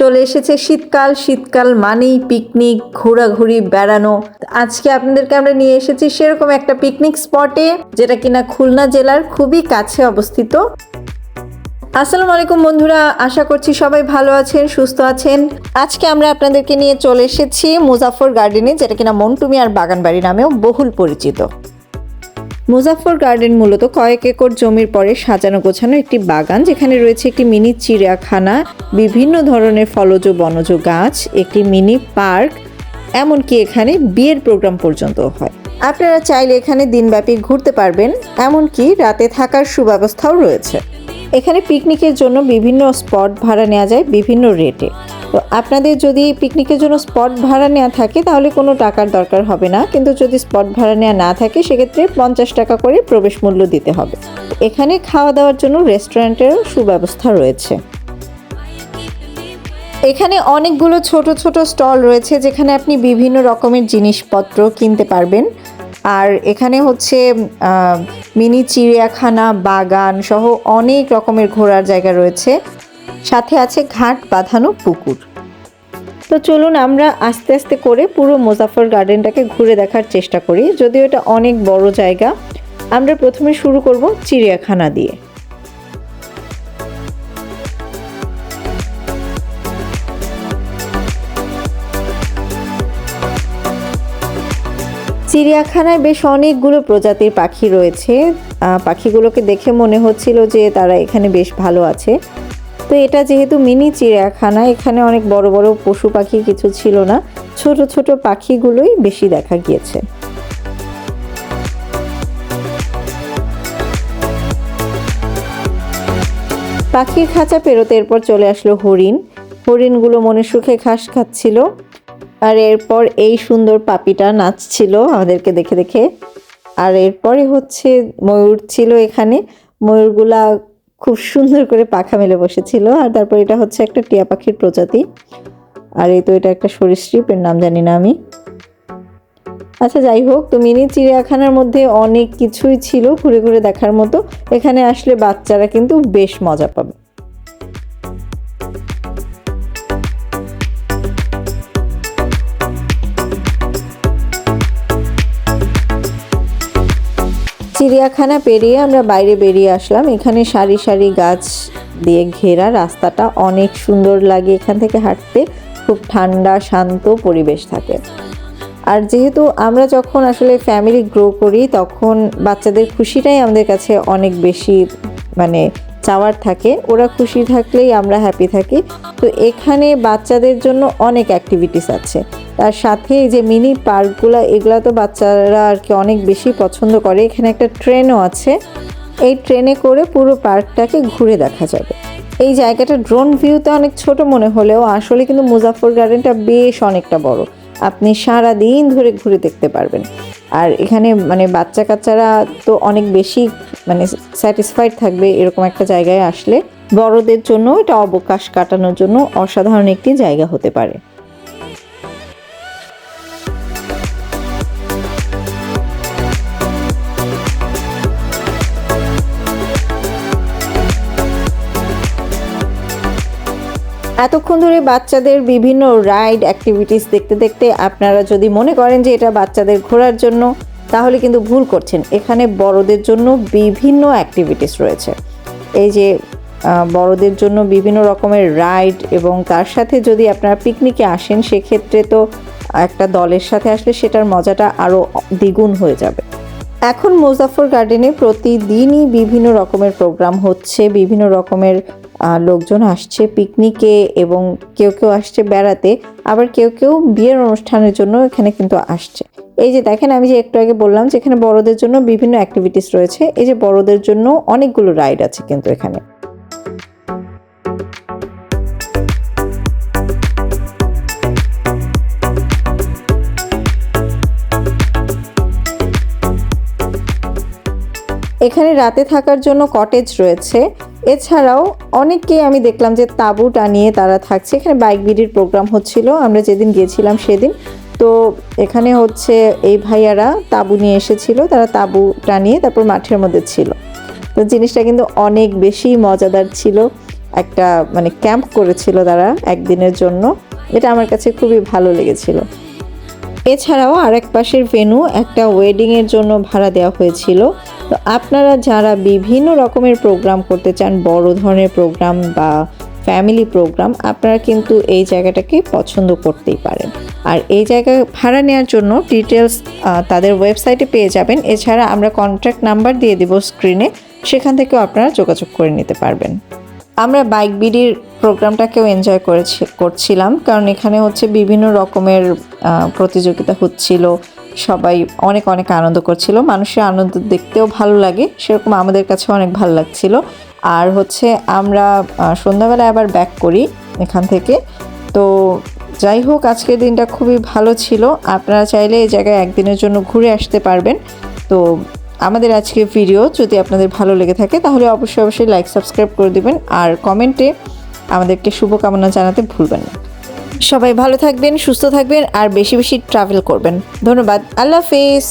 চলে এসেছে শীতকাল শীতকাল মানেই পিকনিক ঘোরাঘুরি, বেড়ানো। আজকে আপনাদেরকে আমরা নিয়ে এসেছি সেরকম একটা পিকনিক স্পটে যেটা কিনা খুলনা জেলার খুবই কাছে অবস্থিত। আসসালামু আলাইকুম বন্ধুরা, আশা করছি সবাই ভালো আছেন, সুস্থ আছেন। আজকে আমরা আপনাদেরকে নিয়ে চলে এসেছি মুজাফর গার্ডেনে, যেটা কিনা মন্টুমি আর বাগানবাড়ি নামেও বহুল পরিচিত। মুজাফর গার্ডেন মূলত কয়েক একর জমির পরে সাজানো গোছানো একটি বাগান, যেখানে রয়েছে একটি মিনি চিড়িয়াখানা, বিভিন্ন ধরনের ফলজ বনজ গাছ, একটি মিনি পার্ক, এমনকি এখানে বিয়ের প্রোগ্রাম পর্যন্ত হয়। আপনারা চাইলে এখানে দিনব্যাপী ঘুরতে পারবেন, এমনকি রাতে থাকার সুব্যবস্থাও রয়েছে। এখানে পিকনিকের জন্য বিভিন্ন স্পট ভাড়া নেওয়া যায় বিভিন্ন রেটে তো আপনাদের যদি পিকনিকের জন্য স্পট ভাড়া নেওয়া থাকে, তাহলে কোনো টাকার দরকার হবে না। কিন্তু যদি স্পট ভাড়া নেওয়া না থাকে, সেক্ষেত্রে পঞ্চাশ টাকা করে প্রবেশ মূল্য দিতে হবে। এখানে খাওয়া দাওয়ার জন্য রেস্টুরেন্টেরও সুব্যবস্থা রয়েছে। এখানে অনেকগুলো ছোট ছোট স্টল রয়েছে, যেখানে আপনি বিভিন্ন রকমের জিনিসপত্র কিনতে পারবেন। আর এখানে হচ্ছে মিনি চিড়িয়াখানা, বাগান সহ অনেক রকমের ঘোরার জায়গা রয়েছে। সাথে আছে ঘাট বাঁধানো পুকুর। তো চলুন আমরা আস্তে আস্তে করে পুরো মুজাফর গার্ডেনটাকে ঘুরে দেখার চেষ্টা করি, যদিও এটা অনেক বড় জায়গা। আমরা প্রথমে শুরু করব চিড়িয়াখানা দিয়ে। চিড়িয়াখানায় বেশ অনেকগুলো প্রজাতির পাখি রয়েছে। পাখিগুলোকে দেখে মনে হচ্ছিল যে তারা এখানে বেশ ভালো আছে। তো এটা যেহেতু মিনি চিড়িয়াখানা, এখানে অনেক বড় বড় পশু পাখি কিছু ছিল না। ছোট ছোট পাখিগুলোই বেশি দেখা গিয়েছে। পাখির খাঁচা পেরোতে এরপর চলে আসলো হরিণ। হরিণগুলো মনে সুখে ঘাস খাচ্ছিল। আর এরপর এই সুন্দর পাপিটা নাচছিল আমাদেরকে দেখে দেখে। আর এরপরে হচ্ছে ময়ূর ছিল এখানে। ময়ূরগুলা খুব সুন্দর করে পাখা মেলে বসেছিল। আর তারপর এটা হচ্ছে একটা টিয়া পাখির প্রজাতি। আর এই তো এটা একটা সরীসৃপ এর নাম, জানি না আমি। আচ্ছা যাই হোক, তো মিনি চিড়িয়াখানার মধ্যে অনেক কিছুই ছিল ঘুরে ঘুরে দেখার মতো। এখানে আসলে বাচ্চারা কিন্তু বেশ মজা পাবে। চিড়িয়াখানা পেরিয়ে আমরা বাইরে বেরিয়ে আসলাম। এখানে সারি সারি গাছ দিয়ে ঘেরা রাস্তাটা অনেক সুন্দর লাগে। এখান থেকে হাঁটতে খুব ঠান্ডা, শান্ত পরিবেশ থাকে। আর যেহেতু আমরা যখন আসলে ফ্যামিলি গ্রো করি, তখন বাচ্চাদের খুশিটাই আমাদের কাছে অনেক বেশি মানে চাওয়ার থাকে, ওরা খুশি থাকলেই আমরা হ্যাপি থাকি। তো এখানে বাচ্চাদের জন্য অনেক অ্যাক্টিভিটিস আছে। তার সাথে যে মিনি পার্কগুলো এগুলো তো বাচ্চারা আর কি অনেক বেশি পছন্দ করে। এখানে একটা ট্রেনও আছে। এই ট্রেনে করে পুরো পার্কটাকে ঘুরে দেখা যাবে। এই জায়গাটা ড্রোন ভিউতে অনেক ছোট মনে হলেও আসলে কিন্তু মুজাফর গার্ডেনটা বেশ অনেকটা বড়। আপনি সারা দিন ধরে ঘুরে দেখতে পারবেন। আর এখানে মানে বাচ্চা কাচ্চারা তো অনেক বেশি মানে স্যাটিসফাইড থাকবে এরকম একটা জায়গায় আসলে। বড়দের জন্য এটা অবকাশ কাটানোর জন্য অসাধারণ একটি জায়গা হতে পারে। এতক্ষণ ধরে বাচ্চাদের বিভিন্ন রাইড অ্যাক্টিভিটিস দেখতে দেখতে আপনারা যদি মনে করেন যে এটা বাচ্চাদের ঘোরার জন্য, তাহলে কিন্তু ভুল করছেন। এখানে বড়দের জন্য বিভিন্ন অ্যাক্টিভিটিস রয়েছে। এই যে বড়দের জন্য বিভিন্ন রকমের রাইড এবং তার সাথে যদি আপনারা পিকনিকে আসেন, সেক্ষেত্রে তো একটা দলের সাথে আসলে সেটার মজাটা আরও দ্বিগুণ হয়ে যাবে। এখন মুজাফর গার্ডেনে প্রতিদিনই বিভিন্ন রকমের প্রোগ্রাম হচ্ছে, বিভিন্ন রকমের লোকজন আসছে পিকনিকে এবং কেউ কেউ আসছে বেড়াতে, আবার কেউ কেউ বিয়ের অনুষ্ঠানের জন্য এখানে কিন্তু আসছে। এই যে দেখেন, আমি যে একটু আগে বললাম যে এখানে বড়দের জন্য বিভিন্ন অ্যাক্টিভিটিস রয়েছে। এই যে বড়দের জন্য অনেকগুলো রাইড আছে কিন্তু এখানে। এখানে রাতে থাকার জন্য কটেজ রয়েছে। এছাড়াও অনেককেই আমি দেখলাম যে তাঁবু টানিয়ে তারা থাকছে। এখানে বাইক বিডির প্রোগ্রাম হচ্ছিল, আমরা যেদিন গিয়েছিলাম সেদিন। তো এখানে হচ্ছে এই ভাইয়ারা তাঁবু নিয়ে এসেছিল, তারা তাঁবু টানিয়ে তারপর মাঠের মধ্যে ছিল। তো জিনিসটা কিন্তু অনেক বেশি মজাদার ছিল, একটা মানে ক্যাম্প করেছিল তারা একদিনের জন্য। এটা আমার কাছে খুবই ভালো লেগেছিল। এছাড়াও আরেক পাশের ভেনু একটা ওয়েডিংয়ের জন্য ভাড়া দেওয়া হয়েছিল। তো আপনারা যারা বিভিন্ন রকমের প্রোগ্রাম করতে চান, বড় ধরনের প্রোগ্রাম বা ফ্যামিলি প্রোগ্রাম আপনারা কিন্তু এই জায়গাটাকে পছন্দ করতেই পারেন। আর এই জায়গা ভাড়া নেওয়ার জন্য ডিটেলস তাদের ওয়েবসাইটে পেয়ে যাবেন। এছাড়া আমরা কন্ট্যাক্ট নাম্বার দিয়ে দেব স্ক্রিনে সেখান থেকেও আপনারা যোগাযোগ করে নিতে পারবেন। আমরা বাইক বিডির প্রোগ্রামটাকেও এনজয় করেছি, করছিলাম, কারণ এখানে হচ্ছে বিভিন্ন রকমের প্রতিযোগিতা হচ্ছিল সবাই অনেক অনেক আনন্দ করছিল। মানুষের আনন্দ দেখতেও ভালো লাগে। সেরকম আমাদের কাছে অনেক ভালো লাগছিল। আর হচ্ছে আমরা সন্ধ্যাবেলায় আবার ব্যাক করি এখান থেকে। তো যাই হোক, আজকের দিনটা খুবই ভালো ছিল। আপনারা চাইলে এই জায়গায় একদিনের জন্য ঘুরে আসতে পারবেন। তো আমাদের আজকের ভিডিও যদি আপনাদের ভালো লেগে থাকে, তাহলে অবশ্যই অবশ্যই লাইক সাবস্ক্রাইব করে দিবেন। আর কমেন্টে আমাদেরকে শুভকামনা জানাতে ভুলবেন না। সবাই ভালো থাকবেন সুস্থ থাকবেন আর বেশি বেশি ট্রাভেল করবেন। ধন্যবাদ। আল্লাহ হাফেজ।